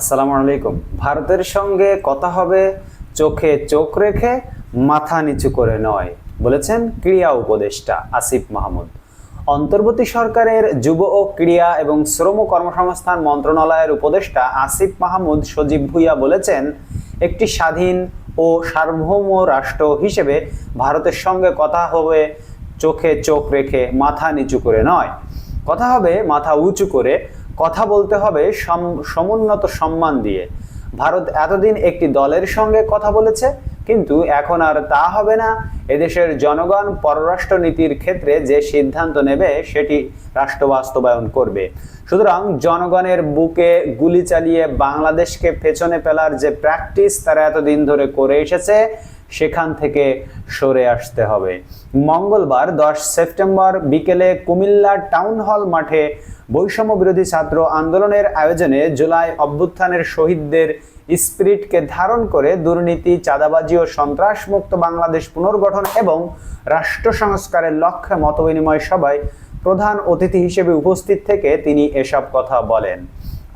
আসসালামু আলাইকুম। ভারতের সঙ্গে কথা হবে চোখে চোখ রেখে, মাথা নিচু করে নয়, বলেছেন ক্রীড়া উপদেষ্টা আসিফ মাহমুদ। অন্তর্বর্তী সরকারের যুব ও ক্রীড়া এবং শ্রম কর্মসংস্থান মন্ত্রণালয়ের উপদেষ্টা আসিফ মাহমুদ সজীব ভুইয়া বলেছেন, একটি স্বাধীন ও সার্বভৌম রাষ্ট্র হিসেবে ভারতের সঙ্গে কথা হবে চোখে চোখ রেখে, মাথা নিচু করে নয়। কথা হবে মাথা উঁচু করে কথা বলতে হবে সম- সমুন্নত সম্মান দিয়ে। ভারত এতদিন একটি দলের সঙ্গে কথা বলেছে, কিন্তু এখন আর তা হবে না। এদেশের জনগণ পররাষ্ট্র নীতির ক্ষেত্রে যে সিদ্ধান্ত নেবে, সেটি রাষ্ট্র বাস্তবায়ন করবে। সুতরাং জনগণের বুকে গুলি চালিয়ে বাংলাদেশকে পেছনে ফেলার যে প্র্যাকটিস তারা এতদিন ধরে করে এসেছে সেখান থেকে সরে আসতে হবে। মঙ্গলবার দশ সেপ্টেম্বর বিকেলে কুমিল্লা টাউন হল মাঠে বৈষম্য বিরোধী ছাত্র আন্দোলনের আয়োজনে জুলাই অভ্যুত্থানের শহীদদের স্পিরিটকে ধারণ করে দুর্নীতি, চাঁদাবাজি ও সন্ত্রাসমুক্ত বাংলাদেশ পুনর্গঠন এবং রাষ্ট্র সংস্কারের লক্ষ্যে মতবিনিময় সভায় প্রধান অতিথি হিসেবে উপস্থিত থেকে তিনি এসব কথা বলেন।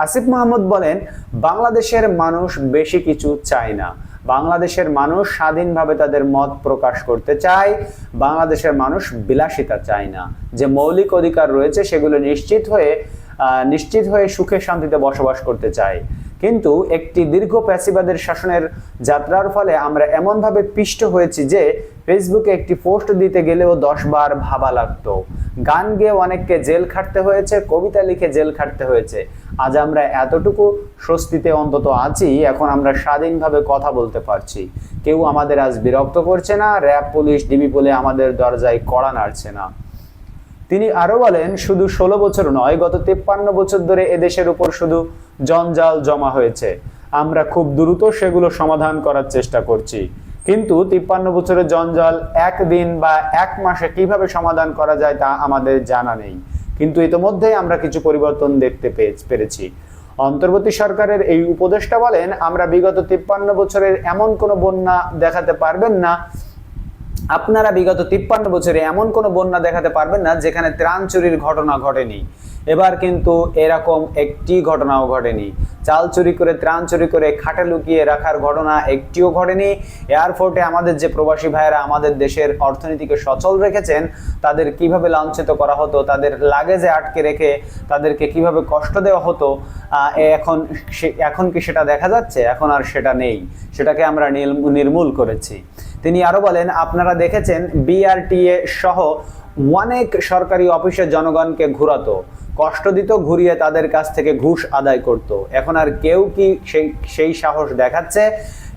আসিফ মাহমুদ বলেন, বাংলাদেশের মানুষ বেশি কিছু চায় না। বাংলাদেশের মানুষ স্বাধীনভাবে তাদের মত প্রকাশ করতে চায়, বাংলাদেশের মানুষ বিলাসিতা চায় না। যে মৌলিক অধিকার রয়েছে সেগুলো নিশ্চিত হয়ে নিশ্চিত হয়ে সুখে শান্তিতে বসবাস করতে চায়। কিন্তু একটি দীর্ঘ প্যাসিবাদের শাসনের যাত্রার ফলে আমরা এমনভাবে পিষ্ট হয়েছি যে, ফেসবুকে একটি পোস্ট দিতে গেলেও দশ বার ভাবা লাগতো। গান গেয়ে অনেককে জেল খাটতে হয়েছে, কবিতা লিখে জেল খাটতে হয়েছে। আজ আমরা এতটুকু স্বস্তিতে অন্তত আছি, এখন আমরা স্বাধীনভাবে কথা বলতে পারছি। কেউ আমাদের আজ বিরক্ত করছে না, র্যাব, পুলিশ, ডিবি বলে আমাদের দরজায় কড়া নাড়ছে না। তিনি আরও বলেন, শুধু ষোলো বছর নয়, গত তেপ্পান্ন বছর ধরে এদেশের উপর শুধু জঞ্জাল জমা হয়েছে। আমরা খুব দ্রুত সেগুলো সমাধান করার চেষ্টা করছি। কিন্তু তিপ্পান্ন বছরের জঞ্জাল একদিন বা এক মাসে কীভাবে সমাধান করা যায় তা আমাদের জানা নেই। কিন্তু ইতোমধ্যেই আমরা কিছু পরিবর্তন দেখতে পেরেছি। অন্তর্বর্তী সরকারের এই উপদেষ্টা বলেন, আমরা বিগত তিপ্পান্ন বছরের এমন কোনো বন্যা দেখাতে পারবেন না। আপনারা বিগত তিপ্পান্ন বছরে এমন কোনো বন্যা দেখাতে পারবেন না যেখানে ত্রাণ চুরির ঘটনা ঘটেনি। এবার কিন্তু এরকম একটি ঘটনাও ঘটেনি। চাল চুরি করে, ত্রাণ চুরি করে খাটে লুকিয়ে রাখার ঘটনা একটিও ঘটেনি। এয়ারপোর্টে আমাদের যে প্রবাসী ভাইয়েরা আমাদের দেশের অর্থনীতিকে সচল রেখেছেন, তাদের কীভাবে লাঞ্ছিত করা হতো, তাদের লাগেজে আটকে রেখে তাদেরকে কীভাবে কষ্ট দেওয়া হতো এখন এখন কি সেটা দেখা যাচ্ছে? এখন আর সেটা নেই। সেটাকে আমরা নির্মূল করেছি। তিনি আরও বলেন, আপনারা দেখেছেন, বিআরটিএ সহ অনেক সরকারি অফিসে জনগণকে ঘুরাতো। কষ্ট দিত, ঘুরিয়ে তাদের কাছ থেকে ঘুষ আদায় করত। এখন আর কেউ কি সেই সেই সাহস দেখাচ্ছে?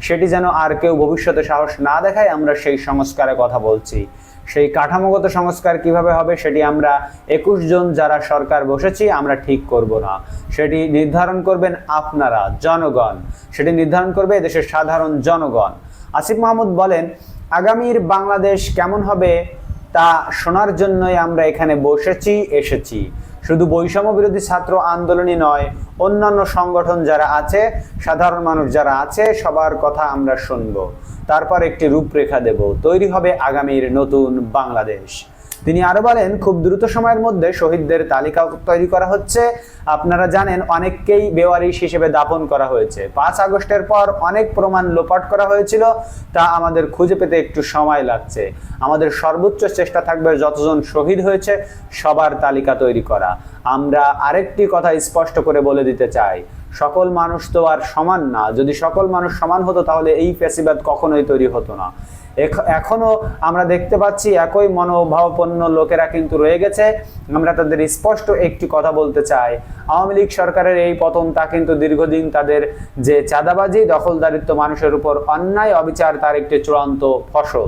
সেটি যেন আর কেউ ভবিষ্যতে সাহস না দেখায়, আমরা সেই সংস্কারে কথা বলছি। সেই কাঠামোগত সংস্কার কীভাবে হবে, সেটি আমরা একুশ জন যারা সরকার বসেছি, আমরা ঠিক করব না। সেটি নির্ধারণ করবেন আপনারা, জনগণ। সেটি নির্ধারণ করবে দেশের সাধারণ জনগণ। আসিফ মাহমুদ বলেন, আগামীর বাংলাদেশ কেমন হবে তা শোনার জন্যই আমরা এখানে বসেছি, এসেছি। শুধু বৈষম্য বিরোধী ছাত্র আন্দোলনই নয়, অন্যান্য সংগঠন যারা আছে, সাধারণ মানুষ যারা আছে, সবার কথা আমরা শুনব। তারপর একটি রূপরেখা দেব। তৈরি হবে আগামীর নতুন বাংলাদেশ। তিনি আরও বলেন, খুব দ্রুত সময়ের মধ্যে শহীদদের তালিকা তৈরি করা হচ্ছে। আপনারা জানেন, অনেককেই বেওয়ারিশ হিসেবে দাপন করা হয়েছে। পাঁচ আগস্টের পর অনেক প্রমাণ লোপাট করা হয়েছিল, তা আমাদের খুঁজে পেতে একটু সময় লাগছে। আমাদের সর্বোচ্চ চেষ্টা থাকবে যতজন শহীদ হয়েছে, সবার তালিকা তৈরি করা। আমরা আরেকটি কথা স্পষ্ট করে বলে দিতে চাই, সকল মানুষ তো আর সমান না। যদি সকল মানুষ সমান হতো, তাহলে এই ফেসিবাদ কখনোই তৈরি হতো না। এখ- এখনও আমরা দেখতে পাচ্ছি একই মনোভাবাপন্ন লোকেরা কিন্তু রয়ে গেছে। আমরা তাদের স্পষ্ট একটি কথা বলতে চাই। আওয়ামী লীগ সরকারের এই পতন তা কিন্তু দীর্ঘদিন তাদের যে চাঁদাবাজি, দখলদারিত্ব, মানুষের উপর অন্যায় অবিচার, তার একটি চূড়ান্ত ফসল।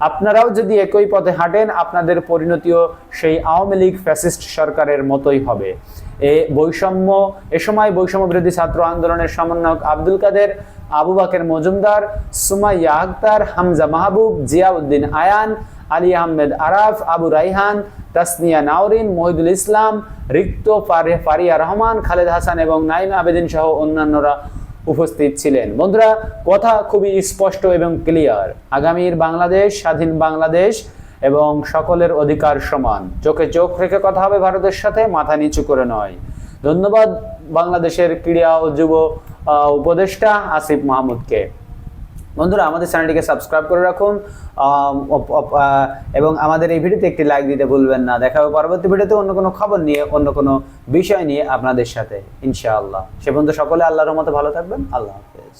আপনারাও যদি একই পথে হাঁটেন, আপনাদের পরিণতিও সেই আওয়ামী লীগ ফ্যাসিস্ট সরকারের মতোই হবে। এ বৈষম্য, এ সময় বৈষম্য বিরোধী ছাত্র আন্দোলনের সমন্বয়ক আব্দুল কাদের আবু বাকের মজুমদার, সুমাইয়া আক্তার হামজা মাহবুব, জিয়াউদ্দিন আয়ান, আলী আহমেদ আরাফ, আবু রাইহান, তাসনিয়া নাওরিন, মহিদুল ইসলাম, রিক্ত ফারে- ফারিয়া রহমান, খালেদ হাসান এবং নাইম আবেদিন সহ অন্যান্যরা উপস্থিত ছিলেন। বন্ধুরা, কথা খুবই স্পষ্ট এবং ক্লিয়ার। আগামীর বাংলাদেশ, স্বাধীন বাংলাদেশ এবং সকলের অধিকার সমান। চোখে চোখ রেখে কথা হবে ভারতের সাথে, মাথা নিচু করে নয়। ধন্যবাদ বাংলাদেশের ক্রীড়া ও যুব উপদেষ্টা আসিফ মাহমুদকে। বন্ধুরা, আমাদের চ্যানেলটিকে সাবস্ক্রাইব করে রাখুন। এবং আমাদের এই ভিডিওতে একটি লাইক দিতে ভুলবেন না। দেখা হবে পরবর্তী ভিডিওতে অন্য কোনো খবর নিয়ে, অন্য কোনো বিষয় নিয়ে আপনাদের সাথে, ইনশাআল্লাহ। সে পর্যন্ত সকলে আল্লাহর মতো ভালো থাকবেন। আল্লাহ হাফেজ।